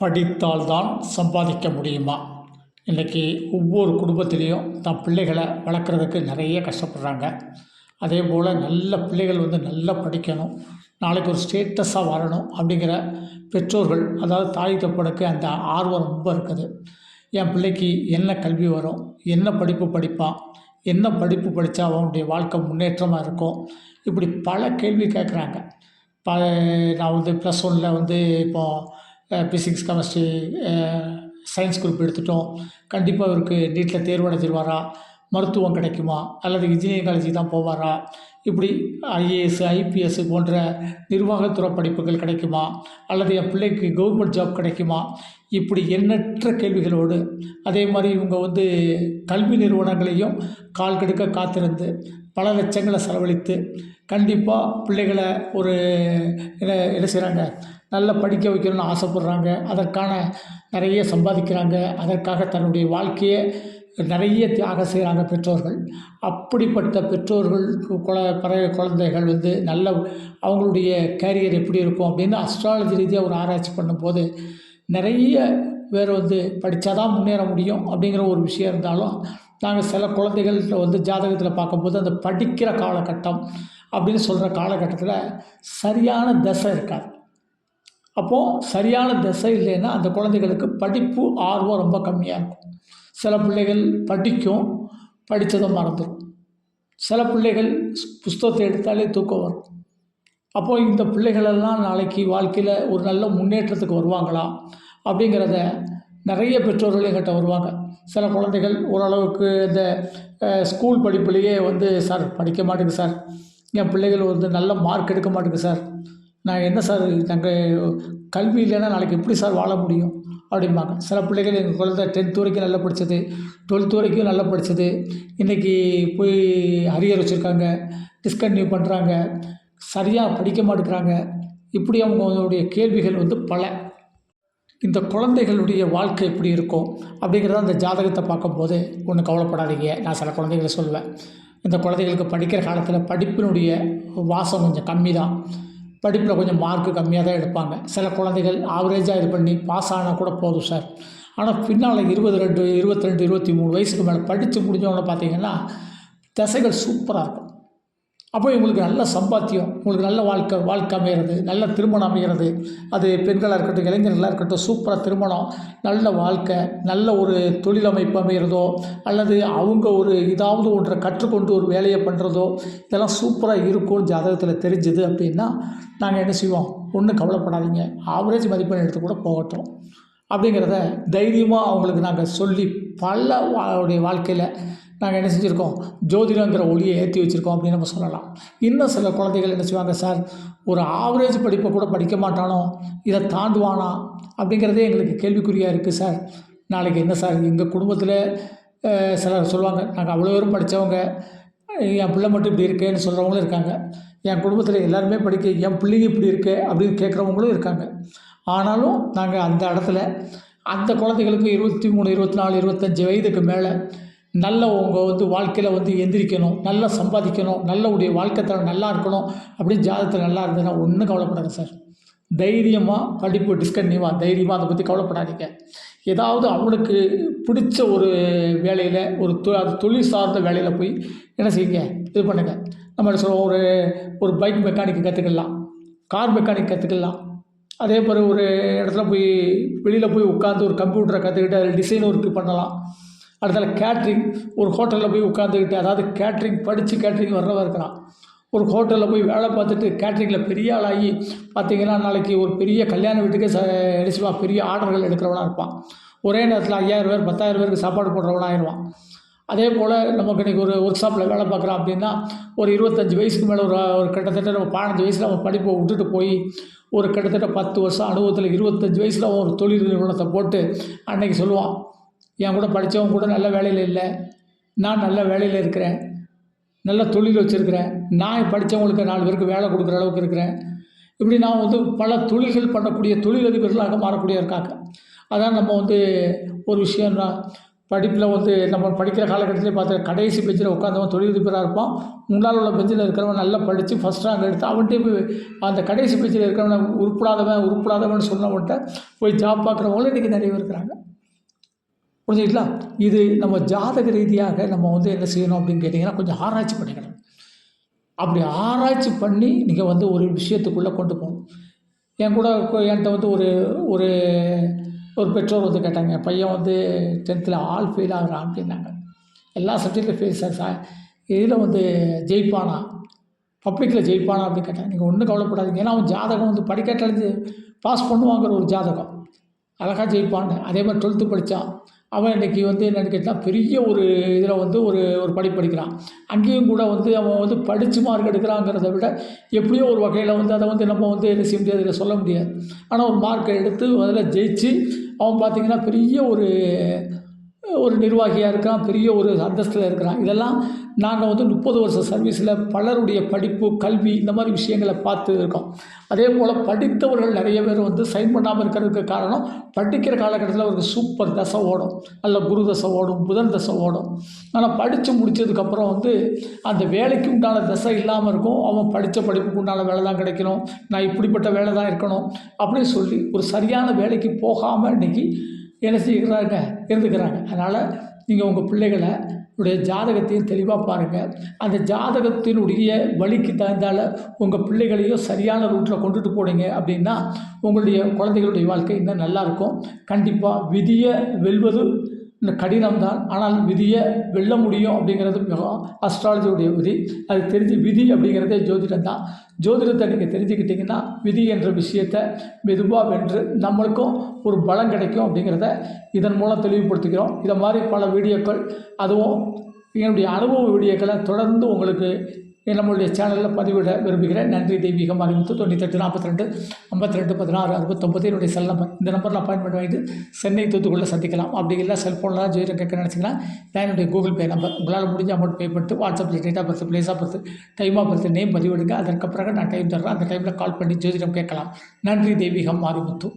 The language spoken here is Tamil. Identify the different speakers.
Speaker 1: படித்தால்தான் சம்பாதிக்க முடியுமா? இன்றைக்கி ஒவ்வொரு குடும்பத்திலையும் தன் பிள்ளைகளை வளர்க்குறதுக்கு நிறைய கஷ்டப்படுறாங்க. அதே போல் நல்ல பிள்ளைகள் வந்து நல்லா படிக்கணும். நாளைக்கு ஒரு ஸ்டேட்டஸாக வரணும் அப்படிங்கிற பெற்றோர்கள் அதாவது தாய் தப்பனுக்கு அந்த ஆர்வம் ரொம்ப இருக்குது. என் பிள்ளைக்கு என்ன கல்வி வரும்? என்ன படிப்பு படிப்பான்? என்ன படிப்பு படித்தா அவனுடைய வாழ்க்கை முன்னேற்றமாக இருக்கும்? இப்படி பல கேள்வி கேட்குறாங்க. ப நான் வந்து ப்ளஸ் ஒனில் வந்து இப்போது ஃபிசிக்ஸ் கெமிஸ்ட்ரி சயின்ஸ் குரூப் எடுத்துட்டோம். கண்டிப்பாக அவருக்கு நீட்டில் தேர்வு அடைஞ்சிருவாரா மருத்துவம் கிடைக்குமா? அல்லது இன்ஜினியரிங் காலேஜுக்கு தான் போவாரா? இப்படி ஐஏஎஸ் ஐபிஎஸ் போன்ற நிர்வாகத்துறை படிப்புகள் கிடைக்குமா? அல்லது என் பிள்ளைக்கு கவர்மெண்ட் ஜாப் கிடைக்குமா? இப்படி எண்ணற்ற கேள்விகளோடு அதே மாதிரி இவங்க வந்து கல்வி நிறுவனங்களையும் கால் கெடுக்க காத்திருந்து பல லட்சங்களை செலவழித்து கண்டிப்பாக பிள்ளைகளை ஒரு என்ன என்ன செய்கிறாங்க நல்லா படிக்க வைக்கணும்னு ஆசைப்பட்றாங்க. அதற்கான நிறைய சம்பாதிக்கிறாங்க. அதற்காக தன்னுடைய வாழ்க்கையை நிறைய தியாகம் செய்கிறாங்க பெற்றோர்கள். அப்படிப்பட்ட பெற்றோர்கள் குல பற குழந்தைகள் வந்து நல்ல அவங்களுடைய கேரியர் எப்படி இருக்கும் அப்படின்னு அஸ்ட்ராலஜி ரீதியாக ஒரு ஆராய்ச்சி பண்ணும்போது நிறைய பேர் வந்து படித்தா தான் முன்னேற முடியும் அப்படிங்கிற ஒரு விஷயம் இருந்தாலும் நாங்கள் சில குழந்தைகள்கிட்ட வந்து ஜாதகத்தில் பார்க்கும்போது அந்த படிக்கிற காலகட்டம் அப்படின்னு சொல்கிற காலகட்டத்தில் சரியான தசை இருக்காது. அப்போது சரியான திசை இல்லைன்னா அந்த குழந்தைகளுக்கு படிப்பு ஆர்வம் ரொம்ப கம்மியாக இருக்கும். சில பிள்ளைகள் படிக்கும் படித்ததை மறந்துடும் சில பிள்ளைகள் புஸ்தகத்தை எடுத்தாலே தூக்கம் வரும். அப்போது இந்த பிள்ளைகளெல்லாம் நாளைக்கு வாழ்க்கையில் ஒரு நல்ல முன்னேற்றத்துக்கு வருவாங்களா அப்படிங்கிறத நிறைய பெற்றோர்கள் எங்கிட்ட வருவாங்க. சில குழந்தைகள் ஓரளவுக்கு இந்த ஸ்கூல் படிப்புலேயே வந்து சார் படிக்க மாட்டேங்குது சார். என் பிள்ளைகள் வந்து நல்ல மார்க் எடுக்க மாட்டேங்குது சார். நான் என்ன சார் நாங்கள் கல்வி இல்லைன்னா நாளைக்கு எப்படி சார் வாழ முடியும்? அப்படிம்பாங்க. சில பிள்ளைகள் எங்கள் குழந்தை டென்த் வரைக்கும் நல்லா படித்தது டுவெல்த் வரைக்கும் நல்லா படித்தது இன்றைக்கி போய் அரியர் வச்சுருக்காங்க டிஸ்கன்டினியூ பண்ணுறாங்க சரியாக படிக்க மாட்டேங்கிறாங்க. இப்படி அவங்களுடைய கேள்விகள் வந்து பல. இந்த குழந்தைகளுடைய வாழ்க்கை எப்படி இருக்கும் அப்படிங்கிறத அந்த ஜாதகத்தை பார்க்கும்போது ஒன்றும் கவலைப்படாதீங்க. நான் சில குழந்தைகளை சொல்லுவேன். இந்த குழந்தைகளுக்கு படிக்கிற காலத்தில் படிப்பினுடைய வாசம் கொஞ்சம் கம்மி தான் படிப்பில் கொஞ்சம் மார்க்கு கம்மியாக தான் எடுப்பாங்க. சில குழந்தைகள் ஆவரேஜாக இது பண்ணி பாஸ் ஆனால் கூட போதும் சார் ஆனால் பின்னால் இருபது ரெண்டு இருபத்தி ரெண்டு இருபத்தி மூணு வயசுக்கு மேலே படித்து முடிஞ்சவொன்னே பார்த்தீங்கன்னா தசைகள் சூப்பராக இருக்கும். அப்போ இவங்களுக்கு நல்ல சம்பாத்தியம் உங்களுக்கு நல்ல வாழ்க்கை வாழ்க்கை அமைகிறது நல்ல திருமணம் அமைகிறது. அது பெண்களாக இருக்கட்டும் இளைஞர்களாக இருக்கட்டும் சூப்பராக திருமணம் நல்ல வாழ்க்கை நல்ல ஒரு தொழில் அமைப்பு அமைகிறதோ அல்லது அவங்க ஒரு இதாவது ஒன்றை கற்றுக்கொண்டு ஒரு வேலையை பண்ணுறதோ இதெல்லாம் சூப்பராக இருக்கும்னு ஜாதகத்தில் தெரிஞ்சுது அப்படின்னா நாங்கள் என்ன செய்வோம்? ஒன்றும் கவலைப்படாதீங்க. ஆவரேஜ் மதிப்பெண் எடுத்து கூட போகட்டும். அப்படிங்கிறத தைரியமாக அவங்களுக்கு நாங்கள் சொல்லி பல அவருடைய வாழ்க்கையில் நாங்கள் என்ன செஞ்சுருக்கோம்? ஜோதிடங்கிற ஒளியை ஏற்றி வச்சுருக்கோம் அப்படின்னு நம்ம சொல்லலாம். இன்னும் சில குழந்தைகள் என்ன செய்வாங்க சார் ஒரு ஆவரேஜ் படிப்பை கூட படிக்க மாட்டானோ? இதை தாண்டுவானா? அப்படிங்கிறதே எங்களுக்கு கேள்விக்குறியாக இருக்குது சார் நாளைக்கு என்ன சார்? எங்கள் குடும்பத்தில் சிலர் சொல்லுவாங்க நாங்கள் அவ்வளோ பேரும் படித்தவங்க என் பிள்ளை மட்டும் இப்படி இருக்கேன்னு சொல்கிறவங்களும் இருக்காங்க. என் குடும்பத்தில் எல்லாருமே படிக்க என் பிள்ளைங்க இப்படி இருக்கே அப்படின்னு கேட்குறவங்களும் இருக்காங்க. ஆனாலும் நாங்கள் அந்த இடத்துல அந்த குழந்தைகளுக்கு இருபத்தி மூணு இருபத்தி நாலு இருபத்தஞ்சி வயதுக்கு மேலே நல்ல உங்கள் வந்து வாழ்க்கையில் வந்து எந்திரிக்கணும் நல்லா சம்பாதிக்கணும் நல்ல உடைய வாழ்க்கை தரம் நல்லா இருக்கணும் அப்படின்னு ஜாதகத்தில் நல்லா இருந்ததுன்னா ஒன்றும் கவலைப்படாது சார். தைரியமாக படிப்பு டிஸ்கன்டினியூவாக தைரியமாக அதை பற்றி கவலைப்படாதீங்க. ஏதாவது அவனுக்கு பிடிச்ச ஒரு வேலையில் ஒரு தொ அது தொழில் சார்ந்த வேலையில் போய் என்ன செய்யுங்க? இது பண்ணுங்கள் நம்ம என்ன சொல்லுவோம்? ஒரு ஒரு பைக் மெக்கானிக் கற்றுக்கலாம் கார் மெக்கானிக் கற்றுக்கலாம் அதே மாதிரி ஒரு இடத்துல போய் வெளியில் போய் உட்காந்து ஒரு கம்ப்யூட்டரை கற்றுக்கிட்டு அதில் டிசைன் ஒர்க்கு பண்ணலாம். அடுத்தால கேட்ரிங் ஒரு ஹோட்டலில் போய் உட்காந்துக்கிட்டு அதாவது கேட்ரிங் படித்து கேட்ரிங் வர்றவன் இருக்கிறான். ஒரு ஹோட்டலில் போய் வேலை பார்த்துட்டு கேட்ரிங்கில் பெரிய ஆளாகி பார்த்தீங்கன்னா நாளைக்கு ஒரு பெரிய கல்யாண வீட்டுக்கே ச பெரிய ஆர்டர்கள் எடுக்கிறவனாக இருப்பான். ஒரே நேரத்தில் ஐயாயிரம் பேர் பத்தாயிரம் பேருக்கு சாப்பாடு போடுறவனாக ஆயிடுவான் அதே போல் நமக்கு இன்றைக்கி ஒரு ஒர்க் ஷாப்பில் வேலை பார்க்குறோம் அப்படின்னா ஒரு இருபத்தஞ்சி வயசுக்கு மேலே ஒரு ஒரு கிட்டத்தட்ட நம்ம பதினஞ்சு வயசில் நம்ம படிப்பை விட்டுட்டு போய் ஒரு கிட்டத்தட்ட பத்து வருஷம் அனுபவத்தில் இருபத்தஞ்சி வயசில் அவன் ஒரு தொழில் நிறுவனத்தை போட்டு அன்னைக்கு சொல்லுவான் என் கூட படித்தவன் கூட நல்ல வேலையில் இல்லை. நான் நல்ல வேலையில் இருக்கிறேன். நல்ல தொழில் வச்சுருக்கிறேன். நான் படித்தவங்களுக்கு நாலு பேருக்கு வேலை கொடுக்குற அளவுக்கு இருக்கிறேன். இப்படி நான் வந்து பல தொழில்கள் பண்ணக்கூடிய தொழிலதிபர்களாக மாறக்கூடிய இருக்காங்க அதான் நம்ம வந்து ஒரு விஷயம்னா படிப்பில் வந்து நம்ம படிக்கிற காலகட்டத்திலே பார்த்தா கடைசி பெஞ்சில் உட்காந்தவன் தொழிலதிபராக இருப்பான். முன்னால் உள்ள பெஞ்சில் இருக்கிறவன் நல்லா படித்து ஃபஸ்ட் ரேங்க் எடுத்து அவன்கிட்டே போய் அந்த கடைசி பெஞ்சில் இருக்கிறவனை உருப்படாதவன் உருப்படாதவன் சொன்னவன்கிட்ட போய் ஜாப் பார்க்குறவங்களும் இன்றைக்கி நிறைய பேர் இருக்கிறாங்க. புரிஞ்சுங்களா இது நம்ம ஜாதக ரீதியாக நம்ம வந்து என்ன செய்யணும் அப்படின்னு கேட்டிங்கன்னா கொஞ்சம் ஆராய்ச்சி பண்ணிக்கணும். அப்படி ஆராய்ச்சி பண்ணி நீங்கள் வந்து ஒரு விஷயத்துக்குள்ளே கொண்டு போகணும். என் கூட என்கிட்ட வந்து ஒரு ஒரு ஒரு பெற்றோர் வந்து கேட்டாங்க என் பையன் வந்து டென்த்தில் ஆல் ஃபெயில் ஆகிறான் அப்படின்னாங்க. எல்லா சப்ஜெக்ட்லையும் ஃபெயில் சார் சார் இதில் வந்து ஜெயிப்பானா? பப்ளிக்கில் ஜெயிப்பானா அப்படின்னு கேட்டாங்க. நீங்கள் ஒன்றும் கவலைப்படாதீங்க. ஏன்னா அவன் ஜாதகம் வந்து படிக்கட்டிலேருந்து பாஸ் பண்ணுவாங்கிற ஒரு ஜாதகம். அழகாக ஜெயிப்பான்னு அதே மாதிரி டுவெல்த்து படித்தான் அவன் இன்றைக்கி வந்து என்னென்னு கேட்டால் பெரிய ஒரு இதில் வந்து ஒரு ஒரு படி படிக்கிறான். அங்கேயும் கூட வந்து அவன் வந்து படித்து மார்க் எடுக்கிறாங்கிறத விட எப்படியோ ஒரு வகையில் வந்து அதை வந்து நம்ம வந்து என்ன செய்ய முடியாது இதை சொல்ல முடியாது. ஆனால் ஒரு மார்க்கை எடுத்து அதில் ஜெயிச்சு அவன் பார்த்திங்கன்னா பெரிய ஒரு ஒரு நிர்வாகியாக இருக்கிறான் பெரிய ஒரு அந்தஸ்தில் இருக்கிறான். இதெல்லாம் நாங்கள் வந்து முப்பது வருஷம் சர்வீஸில் பலருடைய படிப்பு கல்வி இந்த மாதிரி விஷயங்களை பார்த்து இருக்கோம். அதே போல் படித்தவர்கள் நிறைய பேர் வந்து சைன் பண்ணாமல் இருக்கிறதுக்கு காரணம் படிக்கிற காலகட்டத்தில் அவருக்கு சூப்பர் தசை ஓடும். நல்ல குரு தசை ஓடும் புதன் தசை ஓடும். ஆனால் படித்து முடித்ததுக்கப்புறம் வந்து அந்த வேலைக்கு உண்டான தசை இல்லாமல் இருக்கும். அவன் படித்த படிப்புக்கு உண்டான வேலை தான் கிடைக்கணும். நான் இப்படிப்பட்ட வேலை தான் இருக்கணும் அப்படின்னு சொல்லி ஒரு சரியான வேலைக்கு போகாமல் இன்றைக்கி என்ன செய்கிறாங்க? இருந்துக்கிறாங்க அதனால் நீங்கள் உங்கள் பிள்ளைகளை உடைய ஜாதகத்தையும் தெளிவாக பாருங்கள் அந்த ஜாதகத்தினுடைய வழிக்கு தகுந்தால் உங்கள் பிள்ளைகளையும் சரியான ரூட்டில் கொண்டுட்டு போனீங்க அப்படின்னா உங்களுடைய குழந்தைகளுடைய வாழ்க்கை இன்னும் நல்லாயிருக்கும் கண்டிப்பாக விதியை வெல்வது கடினம்தான். ஆனால் விதியை வெல்ல முடியும் அப்படிங்கிறது மிகவும் அஸ்ட்ராலஜியுடைய விதி. அது தெரிஞ்சு விதி அப்படிங்கிறதே ஜோதிடம் தான் ஜோதிடத்தை நீங்கள் தெரிஞ்சுக்கிட்டிங்கன்னா விதி என்ற விஷயத்தை மெதுவாக வென்று நம்மளுக்கும் ஒரு பலம் கிடைக்கும் அப்படிங்கிறத இதன் மூலம் தெளிவுபடுத்திக்கிறோம் இதை மாதிரி பல வீடியோக்கள் அதுவும் என்னுடைய அனுபவ வீடியோக்களை தொடர்ந்து உங்களுக்கு நம்மளுடைய சேனலில் பதிவிட விரும்புகிறேன். நன்றி தெய்வீகம். அறிவித்து தொண்ணூத்தெட்டு நாற்பத்தி ரெண்டு ஐம்பத்தி ரெண்டு பதினாறு அறுபத்தொம்பது என்னுடைய செல் நம்பர் இந்த நம்பரில் அப்பாயின்மெண்ட் வாங்கிட்டு சென்னை தூத்துக்குள்ளே சந்திக்கலாம். அப்படி இல்லை செல்ஃபோனில் தான் கேட்க நினச்சிங்கன்னா நான் என்னுடைய கூகுள் பே நம்பர் உங்களால் முடிஞ்ச அமௌண்ட் பே பண்ணிட்டு வாட்ஸ்அப்பில் date of birth place of birth time of birth name பதிவிடுங்க. அதற்கு பிறகு நான் டைம் தர்றேன். அந்த டைமில் கால் பண்ணி ஜோதிடம் கேட்கலாம். நன்றி தெய்வீகம். மாரிமுத்து